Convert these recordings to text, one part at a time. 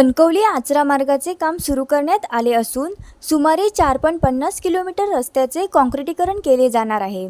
कणकवली आचरा मार्गाचे काम सुरू करण्यात आले असून सुमारे चार पॉईंट पन्नास किलोमीटर रस्त्याचे काँक्रिटीकरण केले जाणार आहे.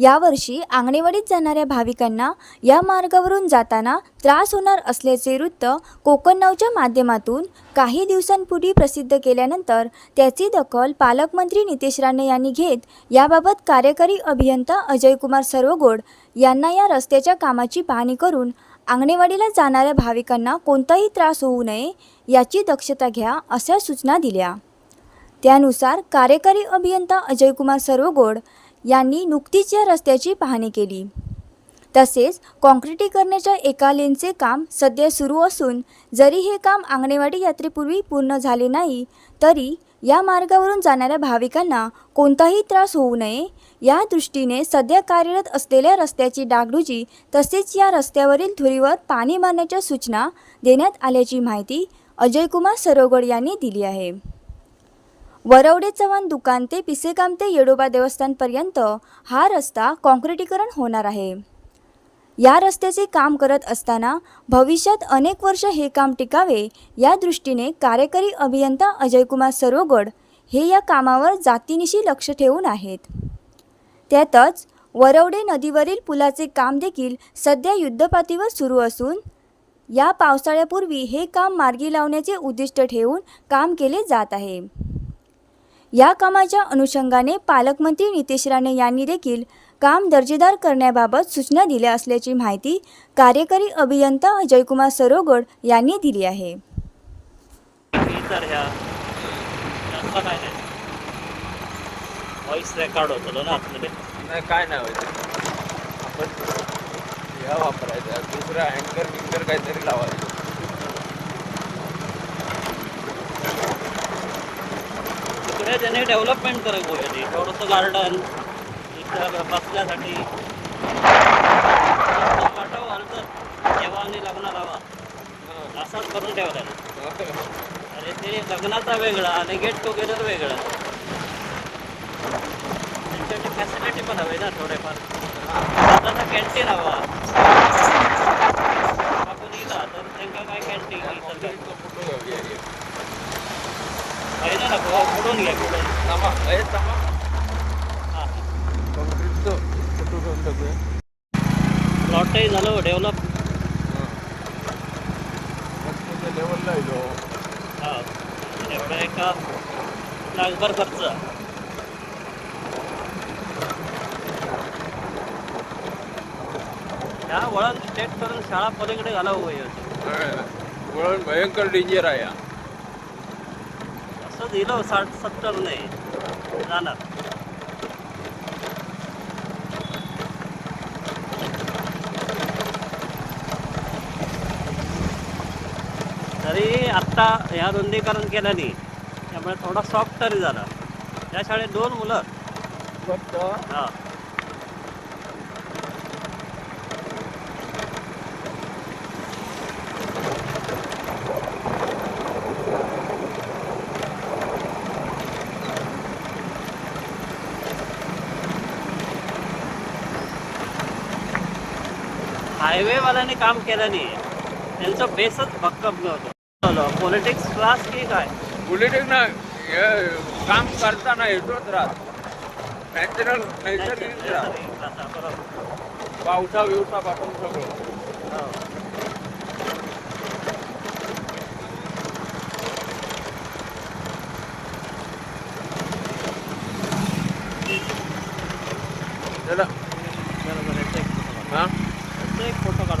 यावर्षी आंगणेवाडीत जाणाऱ्या भाविकांना या मार्गावरून जाताना त्रास होणार असल्याचे वृत्त कोकण नावच्या माध्यमातून काही दिवसांपूर्वी प्रसिद्ध केल्यानंतर त्याची दखल पालकमंत्री नितेश राणे यांनी घेत याबाबत कार्यकारी अभियंता अजयकुमार सर्वगोड यांना या रस्त्याच्या कामाची पाहणी करून आंगणेवाडीला जाणाऱ्या भाविकांना कोणताही त्रास होऊ नये याची दक्षता घ्या अशा सूचना दिल्या. त्यानुसार कार्यकारी अभियंता अजयकुमार सर्वगोड यांनी नुकतीच या रस्त्याची पाहणी केली. तसेच काँक्रिटीकरणाच्या एका लेनचे काम सध्या सुरू असून जरी हे काम आंगणेवाडी यात्रेपूर्वी पूर्ण झाले नाही तरी या मार्गावरून जाणाऱ्या भाविकांना कोणताही त्रास होऊ नये. या दृष्टीने सध्या कार्यरत असलेल्या रस्त्याची डागडुजी तसेच या रस्त्यावरील धुरीवर पाणी मारण्याच्या सूचना देण्यात आल्याची माहिती अजयकुमार सरोगड यांनी दिली आहे. वरवडे चव्हाण दुकान ते पिसेकाम ते येडोबा देवस्थानपर्यंत हा रस्ता काँक्रिटीकरण होणार आहे. या रस्त्याचे काम करत असताना भविष्यात अनेक वर्ष हे काम टिकावे या दृष्टीने कार्यकारी अभियंता अजयकुमार सरोगड हे या कामावर जातीनिशी लक्ष ठेवून आहेत. त्यातच वरवडे नदीवरील पुलाचे काम देखील सध्या युद्धपातीवर सुरू असून या पावसाळ्यापूर्वी हे काम मार्गी लावण्याचे उद्दिष्ट ठेवून काम केले जात आहे. या कामाच्या अनुषंगाने पालकमंत्री नितेश राणे यांनी देखील काम दर्जेदार करण्याबाबत सूचना दिल्या असल्याची माहिती कार्यकारी अभियंता अजयकुमार सरोगड यांनी दिली आहे. इतर ह्या जास्त काय नाही व्हॉइस रेकॉर्ड होतो ना आतमध्ये नाही काय नाही व्हायचं आपण ह्या वापरायचा. दुसरा अँकर बिंकर काहीतरी लावायचं. तिकडे त्याने डेव्हलपमेंट पाहिजे थोडंसं गार्डन बसण्यासाठी. वाटावं हलतं आणि लग्न लावा असाच करून ठेवला अरे ते लग्नाचा वेगळा आणि गेट टुगेदर वेगळं. त्यांच्यासाठी फॅसिलिटी पण हवी ना थोडेफार. स्वतःचा कॅन्टीन हवा. आपण इला तर त्यांना काय कॅन्टीन. पाहिजे ना पुढून घ्या पुढून प्लॉटही झालं डेव्हलप लेवलला येलो हा एवढा एका लाखभर खर्च. ह्या वळण स्टेट करून शाळा पलीकडे घालावं पाहिजे वळण भयंकर डेंजर आहे. असं दिलं साठ सत्तर नाही. जाणार तरी आत्ता ह्या रुंदीकरण केल्याने त्यामुळे थोडा सॉफ्ट तरी झाला. त्या शाळेत दोन मुलं. फक्त हा. हायवेवाल्याने काम केल्याने त्यांचं बेसच भक्कम नव्हतं. पॉलिटिक्स क्लास की काय? बुलेटिन ना हे काम करताना येतोच राहत नॅचरल नैसर्गिक राहत पावसा बिवसा पासून सगळं. हो. चला बरोबर याचा एक फोटो काढा. हा याचा एक फोटो काढा